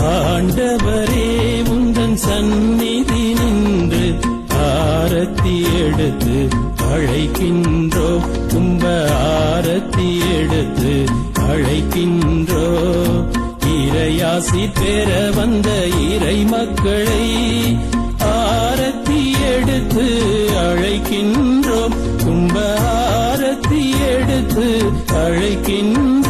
ஆண்டவரே உந்தன் சந்நிதி நின்று ஆரத்தி எடுத்து அழைக்கின்றோ கும்ப ஆரத்தி எடுத்து அழைக்கின்றோ. இறையாசி பெற வந்த இறை மக்களை ஆரத்தி எடுத்து அழைக்கின்றோம். கும்ப ஆரத்தி எடுத்து அழைக்கின்றோம்.